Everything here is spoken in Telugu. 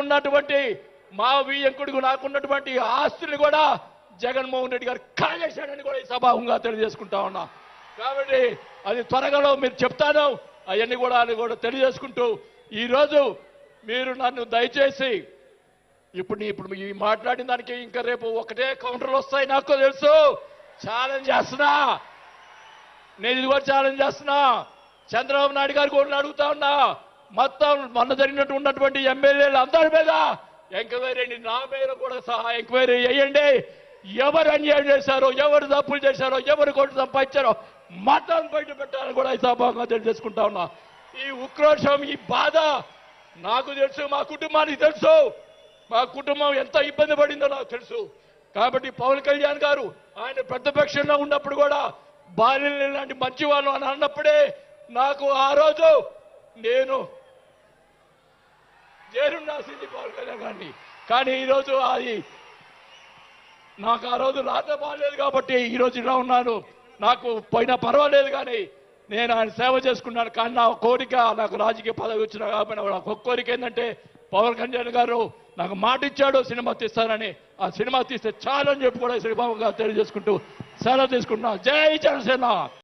నాకున్నటువంటి మా వియంకుడికి నాకున్నటువంటి ఆస్తులు కూడా జగన్మోహన్ రెడ్డి గారు కాజేశాడని కూడా ఈ సభాముగా తెలియజేసుకుంటా ఉన్నా. కాబట్టి అది త్వరగా మీరు చెప్తాను అవన్నీ కూడా అని కూడా తెలియజేసుకుంటూ ఈరోజు మీరు నన్ను దయచేసి ఇప్పుడు ఇప్పుడు ఈ మాట్లాడిన దానికి ఇంకా రేపు ఒకటే కౌంటర్లు వస్తాయి నాకు తెలుసు. ఛాలెంజ్ చేస్తున్నా. నేను ఇది కూడా ఛాలెంజ్ చేస్తున్నా. చంద్రబాబు నాయుడు గారు కూడా అడుగుతా ఉన్నా. మొత్తం మొన్న జరిగినట్టు ఉన్నటువంటి ఎమ్మెల్యేలు అందరి మీద ఎంక్వైరీ అండి నా మీద కూడా సహా ఎంక్వైరీ చేయండి. ఎవరు అన్యాయం చేశారో ఎవరు తప్పులు చేశారో ఎవరు కొట్టు సంపాదించారో మతం బయట పెట్టాలని కూడా ఈ సభాగా తెలియజేసుకుంటా ఉన్నా. ఈ ఉక్రోషం ఈ బాధ నాకు తెలుసు మా కుటుంబానికి తెలుసు. మా కుటుంబం ఎంత ఇబ్బంది పడిందో నాకు తెలుసు. కాబట్టి పవన్ కళ్యాణ్ గారు ఆయన ప్రతిపక్షంలో ఉన్నప్పుడు కూడా బాల్యం లాంటి మంచివాళ్ళు అని అన్నప్పుడే నాకు ఆ రోజు నేను రాసింది పవన్ కానీ కానీ ఈరోజు అది నాకు ఆ రోజు రాత బాగాలేదు కాబట్టి ఈ రోజు ఇలా ఉన్నాను. నాకు పోయినా పర్వాలేదు కానీ నేను ఆయన సేవ చేసుకున్నాను. కానీ నా కోరిక నాకు రాజకీయ పదవి వచ్చిన కాబట్టి నాకు ఒక కోరిక ఏంటంటే పవన్ కళ్యాణ్ గారు నాకు మాట ఇచ్చాడు సినిమా తీస్తానని. ఆ సినిమా తీస్తే చాలని చెప్పి కూడా శ్రీబాబు గారు తెలియజేసుకుంటూ సెలవు తీసుకుంటున్నా. జై జనసేన!